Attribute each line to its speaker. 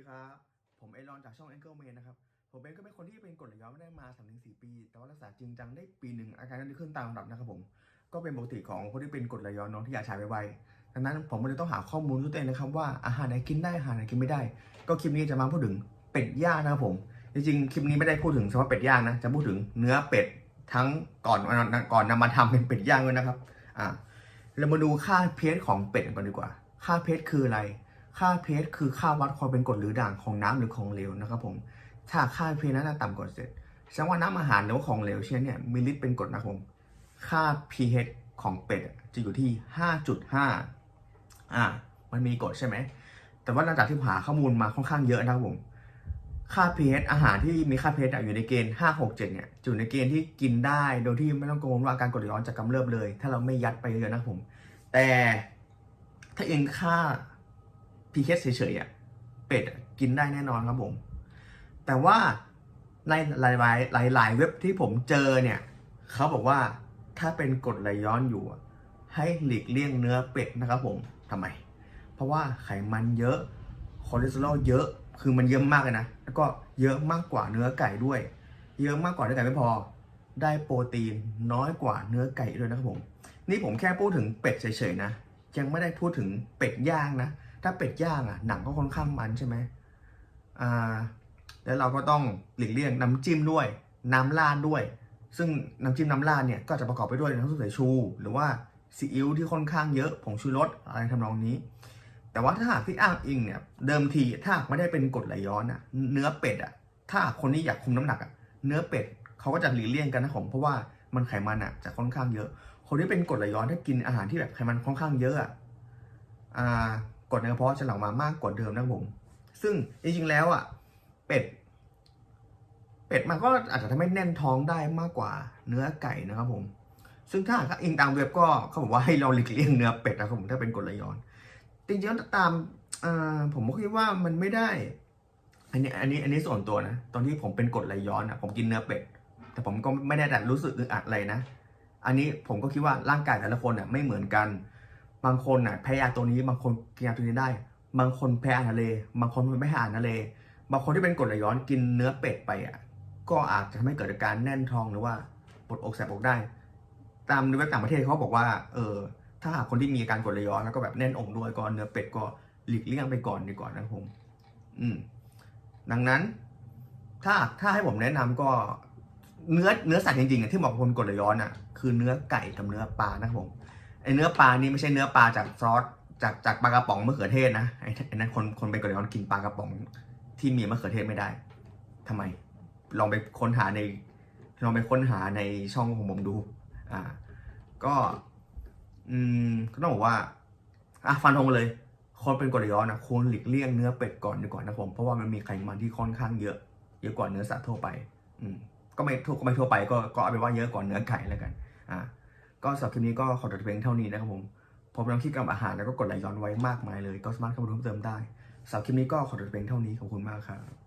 Speaker 1: ดีครับ ผมเอรอนจากช่อง Angle Man นะครับ ผมเองก็เป็นคนที่เป็นกรดไหลย้อนไม่ได้มา3าถึงสปี แต่ว่ารักษาจริงจังได้ปีหนึ่งอาการก็ดีขึ้นตามลำดับนะครับผม ก็เป็นปกติของคนที่เป็นกรดไหลย้อนน้องที่อยากฉายไวๆดังนั้นผมก็เลยต้องหาข้อมูลด้วยตัวเองนะครับว่าอาหารไหนกินได้อาหารไหนกินไม่ได้ ก็คลิปนี้จะมาพูดถึงเป็ดย่างนะครับผม จริงๆคลิปนี้ไม่ได้พูดถึงเฉพาะเป็ดย่างนะ จะพูดถึงเนื้อเป็ดทั้งก่อนก่อนนำมาทำเป็นเป็ดย่างด้วยนะครับ อ่าเรามาดูค่าเพชของเป็ดกันดีกว่า ค่าเพชคืออะไร ค่าเพชคือค่าวัดความเป็นกรดหรือด่างของน้ำหรือของเหลวนะครับผมถ้าค่าเพชนั้นต่ำกว่าเสร็จแสดงว่าน้ำอาหารหรือว่าของเหลวเช่นเนี่ยมิลลิตรเป็นกรดนะครับผมค่า pH ของเป็ดจะอยู่ที่ 5.5 อ่า มันมีกรดใช่ไหม แต่ว่าหลังจากที่หาข้อมูลมาค่อนข้างเยอะนะครับผม ค่า pH อาหารที่มีค่า pH อยู่ในเกณฑ์ 5 6 7 เนี่ยอยู่ในเกณฑ์ที่กินได้ โดยที่ไม่ต้องกังวลว่าการกรดย้อนจะกำเริบเลย ถ้าเราไม่ยัดไปเยอะนะครับผม แต่ถ้าเองค่า pH เฉยๆอะเป็ดกินได้แน่นอนครับผม แต่ว่าในหลายๆหลายเว็บที่ผมเจอเนี่ยเขาบอกว่าถ้าเป็นกรดไหลย้อนอยู่ ให้หลีกเลี่ยงเนื้อเป็ดนะครับผมทำไม เพราะว่าไขมันเยอะคอเลสเตอรอลเยอะคือมันเยอะมากเลยนะ แล้วก็เยอะมากกว่าเนื้อไก่ด้วย เยอะมากกว่าเนื้อไก่ไม่พอ ได้โปรตีนน้อยกว่าเนื้อไก่ด้วยนะครับผม นี่ผมแค่พูดถึงเป็ดเฉยๆนะ ยังไม่ได้พูดถึงเป็ดย่างนะ ถ้าเป็ดย่างอะหนังก็ค่อนข้างมันใช่ไหมอ่าแล้วเราก็ต้องหลีกเลี่ยงน้ำจิ้มด้วย น้ำราดด้วย ซึ่งน้ำจิ้มน้ำราดเนี่ยก็จะประกอบไปด้วยน้ำซุปสายชู หรือว่าซีอิ๊วที่ค่อนข้างเยอะผงชูรสอะไรทำนองนี้ แต่ว่าถ้าหากที่อ้างอิงเนี่ยเดิมทีถ้าไม่ได้เป็นกรดไหลย้อนอะเนื้อเป็ดอะถ้าคนที่อยากคุมน้ำหนักอะเนื้อเป็ดเขาก็จะหลีกเลี่ยงกันนะผมเพราะว่ามันไขมันอะจะค่อนข้างเยอะ คนที่เป็นกรดไหลย้อนถ้ากินอาหารที่แบบไขมันค่อนข้างเยอะอะอ่า กดในกระเพาะจะหลั่งมามากกว่าเดิมนะผม ซึ่งจริงๆแล้วอะเป็ด เป็ดมันก็อาจจะทำให้แน่นท้องได้มากกว่าเนื้อไก่นะครับผม ซึ่งถ้าอิงตามเว็บก็เขาบอกว่าให้เราหลีกเลี่ยงเนื้อเป็ดนะครับผมถ้าเป็นกดไหลย้อน จริงๆตามผมก็คิดว่ามันไม่ได้ อันนี้อันนี้อันนี้ส่วนตัวนะ ตอนที่ผมเป็นกดไหลย้อนอะผมกินเนื้อเป็ด แต่ผมก็ไม่ได้แต่รู้สึกอึดอัดอะไรนะ อันนี้ผมก็คิดว่าร่างกายแต่ละคนอะไม่เหมือนกัน บางคนอะแพ้ยาตัวนี้ บางคนกินยาตัวนี้ได้ บางคนแพ้อาหารทะเล บางคนไม่แพ้อาหารทะเล บางคนที่เป็นกรดไหลย้อนกินเนื้อเป็ดไปอะ ก็อาจจะทำให้เกิดอาการแน่นท้องหรือว่าปวดอกแสบอกได้ ตามในเว็บต่างประเทศเขาบอกว่า เออ ถ้าหากคนที่มีอาการกรดไหลย้อนแล้วก็แบบแน่นอกด้วยก็เนื้อเป็ดก็หลีกเลี่ยงไปก่อนดีกว่านะครับผม อืม ดังนั้น ถ้าถ้าให้ผมแนะนำก็เนื้อเนื้อสัตว์จริงๆอะที่เหมาะกับคนกรดไหลย้อนอะ คือเนื้อไก่กับเนื้อปลานะครับผม ไอเนื้อปลานี่ไม่ใช่เนื้อปลาจากซอสจากจากปลากระป๋องมะเขือเทศนะไอไอ้นั้นคนคนเป็นกรดไหลอนกินปลากระป๋องที่มีมะเขือเทศไม่ได้ทำไม ลองไปค้นหาใน ลองไปค้นหาในช่องของผมดู อ่า ก็ อืมก็ต้องบอกว่าอะฟันธงเลย คนเป็นกรดไหลอนนะควรหลีกเลี่ยงเนื้อเป็ดก่อนดีกว่านะผมเพราะว่ามันมีไขมันที่ค่อนข้างเยอะเยอะกว่าเนื้อสัตว์ทั่วไป อืม ก็ไม่ทั่วก็ไม่ทั่วไป ก็ก็เอาเป็นว่าเยอะกว่าเนื้อไก่แล้วกัน อ่า ก็สำหรับคลิปนี้ก็ขอจบเพียงเท่านี้นะครับผมผมนำคลิปกับอาหารแล้วก็กดไหลย้อนไว้มากมายเลย ก็สามารถเข้ามาดูเพิ่มเติมได้สำหรับคลิปนี้ก็ขอจบเพียงเท่านี้ขอบคุณมากครับ